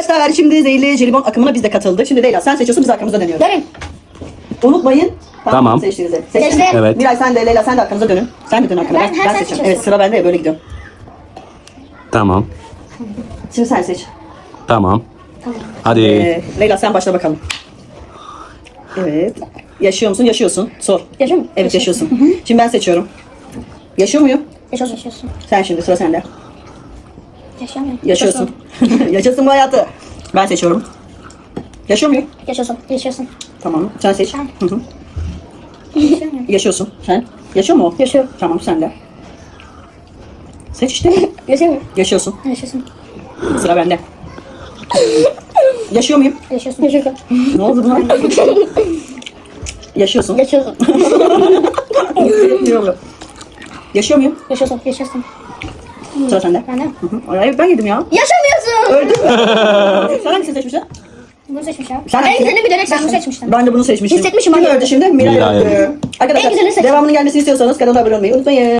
Arkadaşlar şimdi zehirli jelibon akımına biz de katıldık. Şimdi Leyla sen seçiyorsun biz arkamıza dönüyoruz. Dönün. Unutmayın. Tamam. Seçtiğinizi. Seçtin mi? Seçtim. Evet. Miray sen de Leyla sen de arkanıza dönün. Sen de dön arkana. Ben- Ben, ha, ben sen seçeceğim. seçiyorsun. Evet sıra bende ya böyle gidiyorum. Tamam. Şimdi sen seç. Tamam. Tamam. Hadi. Ee, Leyla sen başla bakalım. Evet. Yaşıyor musun? Yaşıyorsun. Sor. Yaşıyor mu? Evet yaşıyorsun. Şimdi ben seçiyorum. Yaşıyor muyum? Yaşıyorsun. Yaşıyorsun. Sen şimdi sıra sende. Muyum? Yaşıyorsun. Yaşasın bu hayatı. Ben seçiyorum. Yaşıyor muyum? Yaşıyorsun. Yaşıyorsun. Tamam. Sen seç. Ben. Hı hı. Yaşıyor muyum? Yaşıyorsun. Sen? Yaşıyor mu o? Yaşıyor. Tamam sen de. Seç işte. Yaşıyor muyum? Yaşıyorsun. Yaşıyorsun. Sıra bende. Yaşıyor muyum? Yaşıyorsun. Yaşıyorsun. Ne oldu buna? Yaşıyorsun. Yaşıyorsun. Yaşıyor muyum? Yaşıyorsun. Yaşıyorsun. Sıra sende. Ben de. Hı hı. Ay, ben yedim ya. Yaşamıyorsun. Öldüm mü? Sen hangisini seçmişsin? Bunu seçmiş ya. Sen en güzelini bilerek ben bunu seçmiştim. Ben de bunu seçmiştim. Hissetmişim Kim öldü şimdi? Miray Miray öldü. öldü. Arkadaşlar En güzelini seçtim. devamının gelmesini istiyorsanız kanala abone olmayı unutmayın.